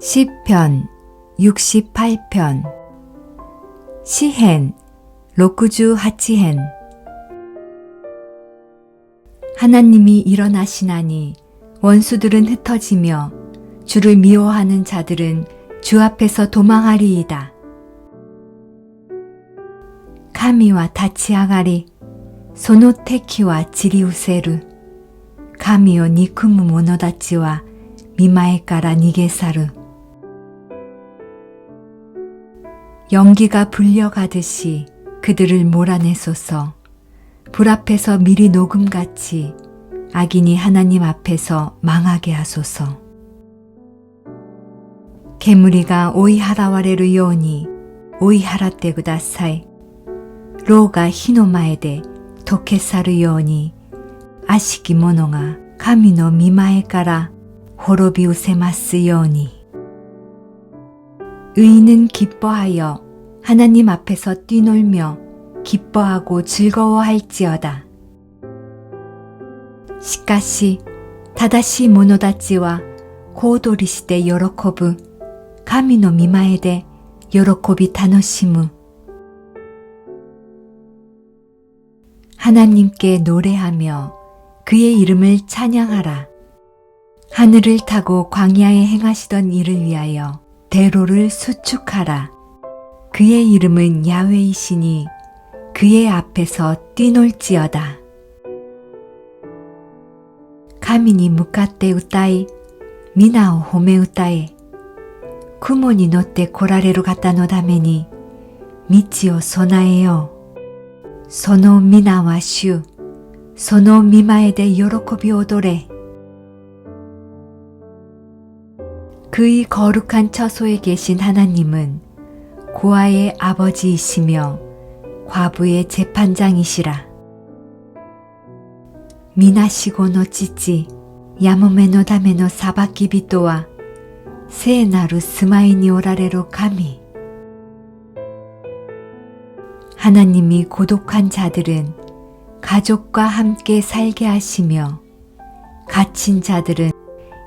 시편 68편. 시헨 로쿠주 하치헨. 하나님이 일어나시나니 원수들은 흩어지며 주를 미워하는 자들은 주 앞에서 도망하리이다. 카미와 다치아가리 소노테키와 지리우세르 카미오 니쿠무 모노다치와 미마에까라 니게사르 연기가 불려가듯이 그들을 몰아내소서. 불 앞에서 미리 녹음같이 악인이 하나님 앞에서 망하게 하소서. 개무리가 오이하라 와레루 요니 오이하라 때 구다사이. 로가 히노마에데 도케사루 요니 아시기 모노가 가미노 미마에 까라. 호로비 우세마스 요니. 의인은 기뻐하여 하나님 앞에서 뛰놀며 기뻐하고 즐거워할지어다. 시카시 다다시 모노다찌와 고도리시대 요로코브 가미노 미마에데 요로코비 타노시무 하나님께 노래하며 그의 이름을 찬양하라. 하늘을 타고 광야에 행하시던 이를 위하여 대로를 수축하라. 그의 이름은 야외이시니 그의 앞에서 뛰놀지어다. 가민이 묵가떼 우따이 미나오 호메 우따이 구모니 노떼 고라레로 갔다 노다메니 미치오 소나에요. 소노 미나와 슈 소노 미마에 대 요로코비 오도레 그의 거룩한 처소에 계신 하나님은 고아의 아버지이시며 과부의 재판장이시라. 미나시고노 찌찌 야모메노 다메노 사바키비또와 세나루 스마이니 오라레로 감히 하나님이 고독한 자들은 가족과 함께 살게 하시며 갇힌 자들은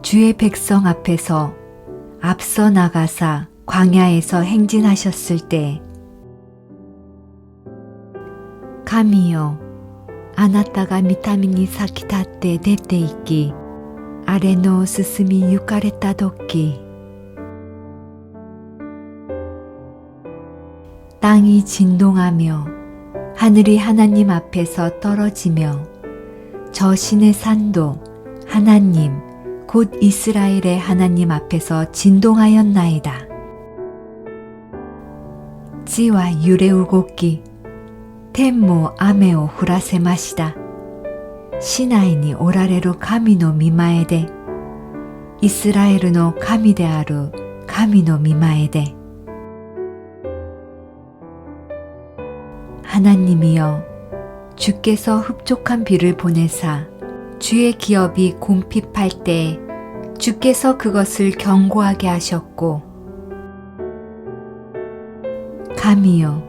주의 백성 앞에서 앞서 나가사 광야에서 행진하셨을 때 감이여 아나타가 미타민이 사키다 때 데테이키 아레노 스스미 유카레타 도끼 땅이 진동하며 하늘이 하나님 앞에서 떨어지며 저 신의 산도 하나님 곧 이스라엘의 하나님 앞에서 진동하였나이다. 찌와 유레우곡기 텐모 아메오 후라세마시다. 시나이니 오라레로 카미노 미마에데 이스라엘노 카미데아루 카미노 미마에데 하나님이여 주께서 흡족한 비를 보내사 주의 기업이 곰핍할 때 주께서 그것을 견고하게 하셨고 감이여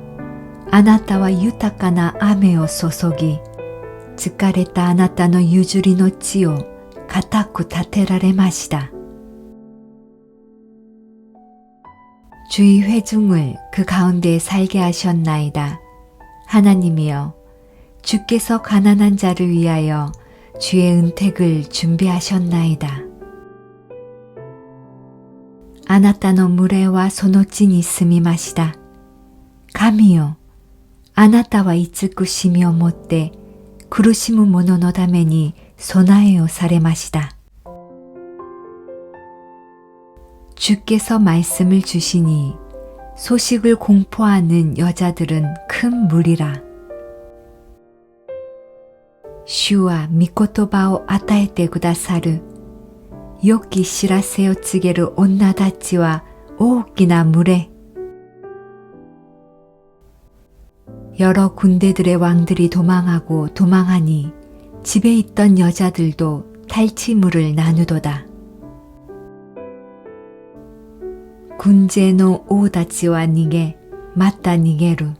아나타와 유타카나 아메오 소속이 疲れたあなたのゆずりの地を固く立てられました。 주의 회중을 그 가운데 살게 하셨나이다. 하나님이여, 주께서 가난한 자를 위하여 주의 은택을 준비하셨나이다. あなたの群れはその地に住みました。神よ、あなたは慈しみをもって苦しむ者のために備えをされました。 주께서 말씀을 주시니 소식을 공포하는 여자들은 큰 무리라. 주와 미코토바오 아타에테 구다사르. 良き知らせを告げる女たちは 오기나 물에 여러 군대들의 왕들이 도망하고 도망하니 집에 있던 여자들도 탈취물을 나누도다. 군제노 오다치와 니게 맞다 니게루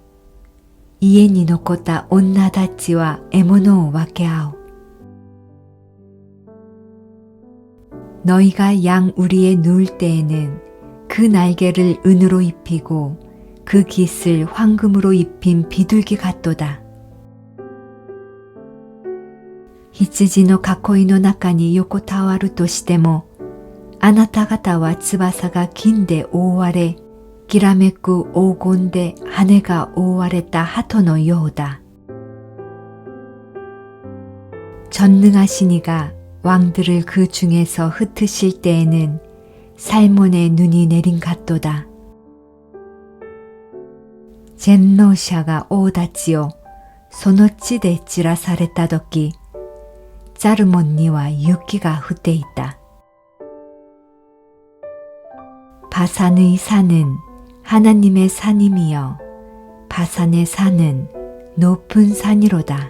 이에に残った女たちは獲物を分け合う。 너희가 양 우리에 누울 때에는 그 날개를 은으로 입히고 그 깃을 황금으로 입힌 비둘기 같도다. 羊の囲いの中に横たわるとしても、あなた方は翼が金で覆われ、 기라메꾸 오곤데 아내가 오와레다 하토노 요오다. 전능하시니가 왕들을 그 중에서 흩으실 때에는 살몬의 눈이 내린 같도다. 젠노샤가 오다치요 소노치 데치라 사레다도끼 짜르몬니와 유기가 후대 있다. 바산의 산은 하나님의 산임이여, 바산의 산은 높은 산이로다.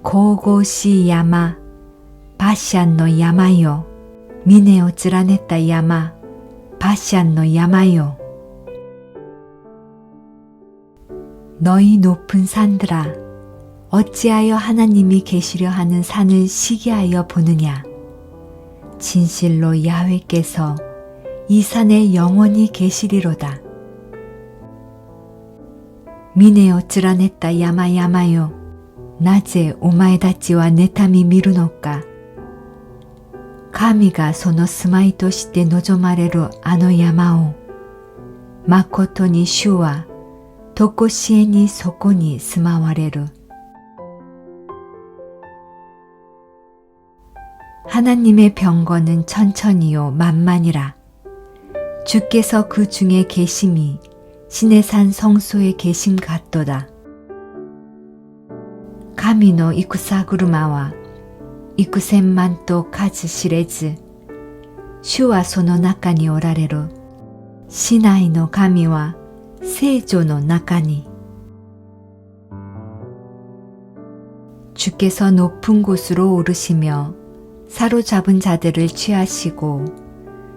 고고시 야마, 바시안노 야마요, 미네오 쯔라냈다 야마, 바시안노 야마요. 너희 높은 산들아, 어찌하여 하나님이 계시려 하는 산을 시기하여 보느냐? 진실로 야훼께서 이 산에 영원히 계시리로다. 미네오 쯔라냈다 야마 야마요. なぜお前たちは妬み見るのか神がその住まいとして望まれるあの山を、誠に主は、とこしえにそこに住まわれる。 하나님의 병거는 천천히요 만만이라. 주께서 그 중에 계심이 신의 산 성소에 계심 같도다. 카미노 이쿠사구르마와 이쿠센만또 카즈 시레즈 슈와 소노 나카니 오라레로 시나이 노 가미와 세조 노 나카니 주께서 높은 곳으로 오르시며 사로잡은 자들을 취하시고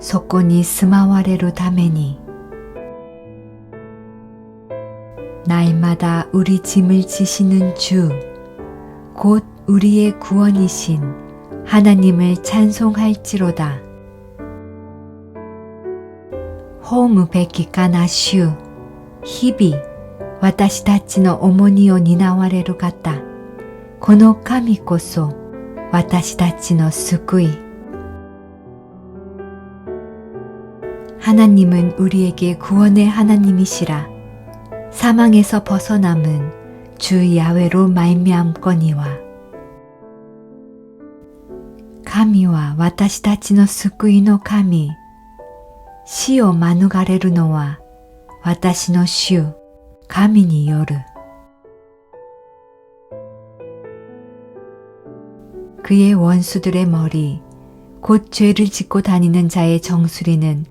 そこに住まわれるために 날마다 우리 짐을 지시는 주, 곧 우리의 구원이신 하나님을 찬송할지로다. 호무 베키까 나슈, 히비, 私たちの重荷を担われる方、この神こそ私たちの救い。 하나님은 우리에게 구원의 하나님이시라. 사망에서 벗어남은 주 야외로 말미암거니와 가미와 와타시다치노스 구이노 가미 시오 마누가레루노와 와타시노 슈 가미니 요르. 그의 원수들의 머리 곧 죄를 짓고 다니는 자의 정수리는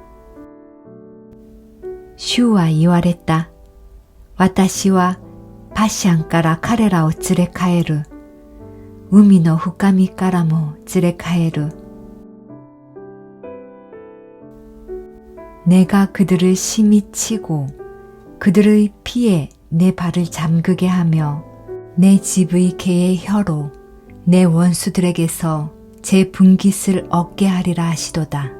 主は言われた。私はパシャンから彼らを連れ帰る。海の深みからも連れ帰る。 내가 그들을 심히 치고 그들의 피에 내 발을 잠그게 하며 내 집의 개의 혀로 내 원수들에게서 제 분깃을 얻게 하리라 하시도다.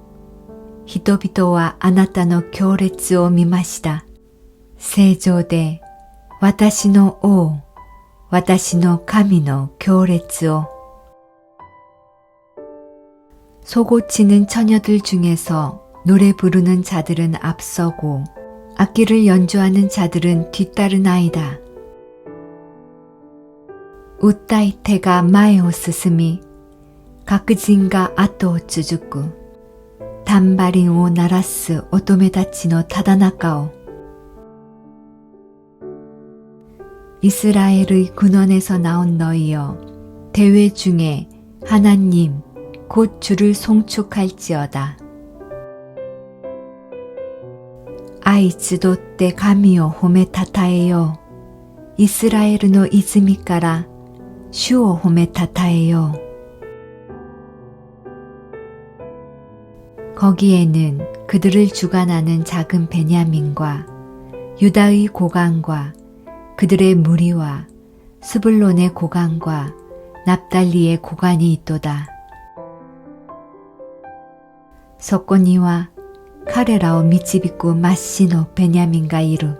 人々はあなたの強烈を見ました。正常で私の王、私の神の強烈を。 소고치는 처녀들 중에서 노래 부르는 자들은 앞서고 악기를 연주하는 자들은 뒤따르나이다. 우타이테가 마에오 스스미 가크진가 아토 쭈주쿠 단바링 오 나라스 오토메다치노 타다나카오 이스라엘의 군원에서 나온 너희여 대회 중에 하나님 곧 주를 송축할지어다. 아이츠도 때 가미요 호메타타에요. 호메타타에 거기에는 그들을 주관하는 작은 베냐민과 유다의 고강과 그들의 무리와 스불론의 고강과 납달리의 고관이 있도다. そこには彼らを導く真っ死のベニャミンがいる。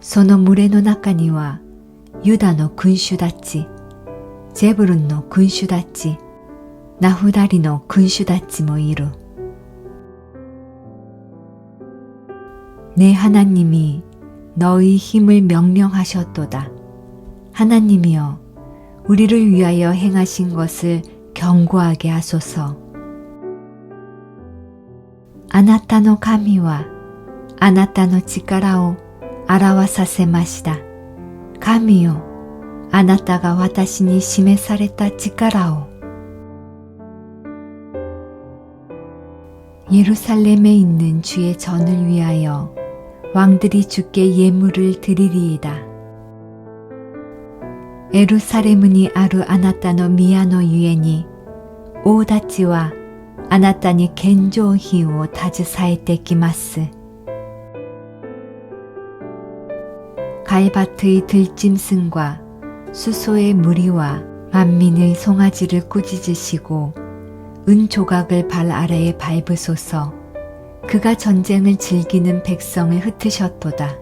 その群れの中にはユダの君主たち、ゼブルンの君主たち、 ナフダリの君主たちもいる。내 하나님이 너의 힘을 명령하셨도다. 하나님이여, 우리를 위하여 행하신 것을 경고하게 하소서. あなたの神はあなたの力を表させました。神よ、あなたが私に示された力を。 예루살렘에 있는 주의 전을 위하여 왕들이 주께 예물을 드리리이다. 에루사렘은이 아루 아나타노 미야노 유엔이 오다치와 아나타니 겐조히오 다즈사에 때끼마스 갈밭의 들짐승과 수소의 무리와 만민의 송아지를 꾸짖으시고 은 조각을 발 아래에 밟으소서. 그가 전쟁을 즐기는 백성을 흩으셨도다.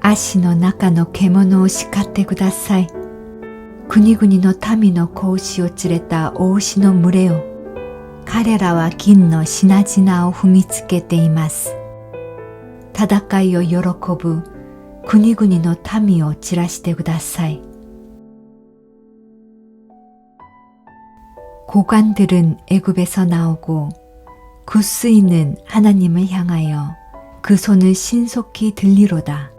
아시노 나카노 개모노 시카테 구다사이. 군이군이노 타미노 고시오찌레타 오우시노 무레오. 카레라와 긴노 시나지나오 후미츠케테이마스. 다다카이오 요로코부 군이군이노 타미오 찌라시테 구다사이. 고관들은 애굽에서 나오고 구스인은 하나님을 향하여 그 손을 신속히 들리로다.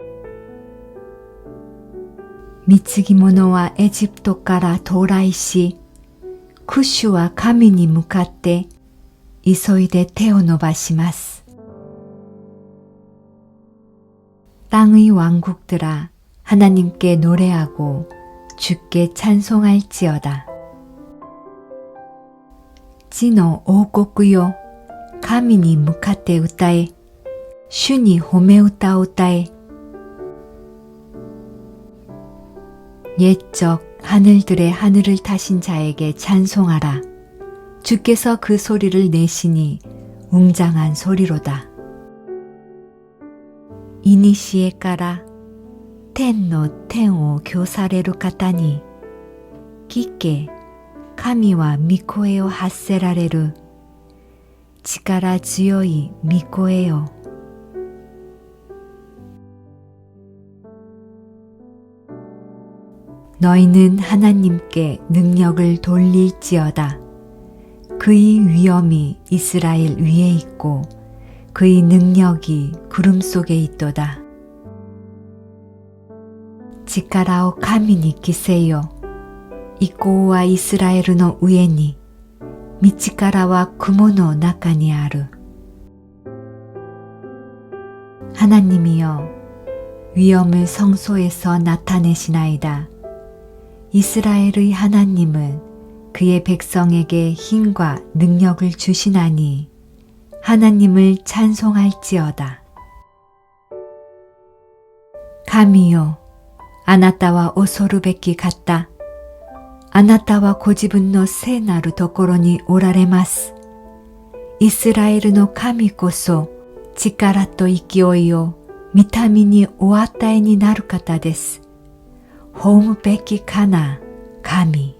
미츠기모노와 에집도까라 도라이시 쿠슈와 가미니 무카떼 이소이데 테오노바시마스 땅의 왕국들아 하나님께 노래하고 주께 찬송할지어다. 地の王国よ神に向かって歌え、主に褒め歌を歌え、 옛적 하늘들의 하늘을 타신 자에게 찬송하라. 주께서 그 소리를 내시니 웅장한 소리로다. 이니시에 까라 텐노 텐오 교사레루 까타니 기께 카미와 미코에요 하세라레루 치카라 지요이 미코에요 너희는 하나님께 능력을 돌릴지어다. 그의 위엄이 이스라엘 위에 있고 그의 능력이 구름 속에 있도다.力を神に着せよ。 意向はイスラエルの上に、道からは雲の中にある。 하나님이여 위엄을 성소에서 나타내시나이다. 이스라엘의 하나님은 그의 백성에게 힘과 능력을 주시나니 하나님을 찬송할지어다.神よ、あなたは恐るべき方。 あなたはご自分の聖なるところにおられます。イスラエルの神こそ力と勢いを見た目にお与えになる方です。ホームべきかな、神。